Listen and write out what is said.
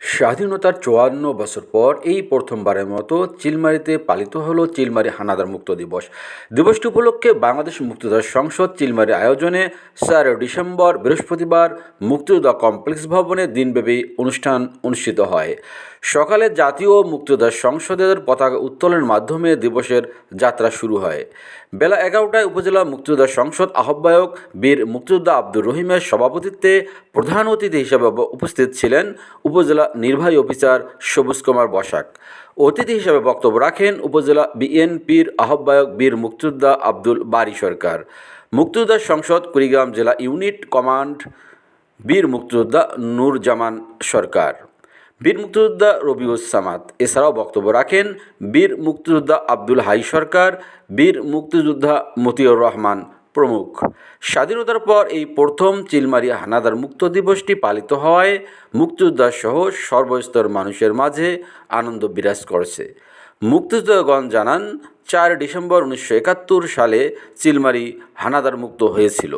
স্বাধীনতার চুয়ান্ন বছর পর এই প্রথমবারের মতো চিলমারিতে পালিত হলো চিলমারি হানাদার মুক্ত দিবস। দিবসটি উপলক্ষে বাংলাদেশ মুক্তিযোদ্ধা সংসদ চিলমারি আয়োজনে চার ডিসেম্বর বৃহস্পতিবার মুক্তিযোদ্ধা কমপ্লেক্স ভবনে দিনব্যাপী অনুষ্ঠান অনুষ্ঠিত হয়। সকালে জাতীয় মুক্তিযোদ্ধা সংসদের পতাকা উত্তোলনের মাধ্যমে দিবসের যাত্রা শুরু হয়। বেলা এগারোটায় উপজেলা মুক্তিযোদ্ধা সংসদ আহ্বায়ক বীর মুক্তিযোদ্ধা আব্দুর রহিমের সভাপতিত্বে প্রধান অতিথি হিসেবে উপস্থিত ছিলেন উপজেলা নির্বাহী অফিসার সবুজ কুমার বসাক। অতিথি হিসেবে বক্তব্য রাখেন উপজেলা বিএনপির আহ্বায়ক বীর মুক্তিযোদ্ধা আব্দুল বারি সরকার। মুক্তিযোদ্ধা সংসদ কুড়িগ্রাম জেলা ইউনিট কমান্ড বীর মুক্তিযোদ্ধা নূরজামান সরকার। বীর মুক্তিযোদ্ধা রবিউস সামাদ। এছাড়াও বক্তব্য রাখেন বীর মুক্তিযোদ্ধা আব্দুল হাই সরকার, বীর মুক্তিযোদ্ধা মতিউর রহমান প্রমুখ। স্বাধীনতার পর এই প্রথম চিলমারি হানাদার মুক্ত দিবসটি পালিত হওয়ায় মুক্তিযোদ্ধা সহ সর্বস্তর মানুষের মাঝে আনন্দ বিরাজ করছে। মুক্তিযোদ্ধাগণ জানান, চার ডিসেম্বর উনিশশো একাত্তর সালে চিলমারি হানাদার মুক্ত হয়েছিল।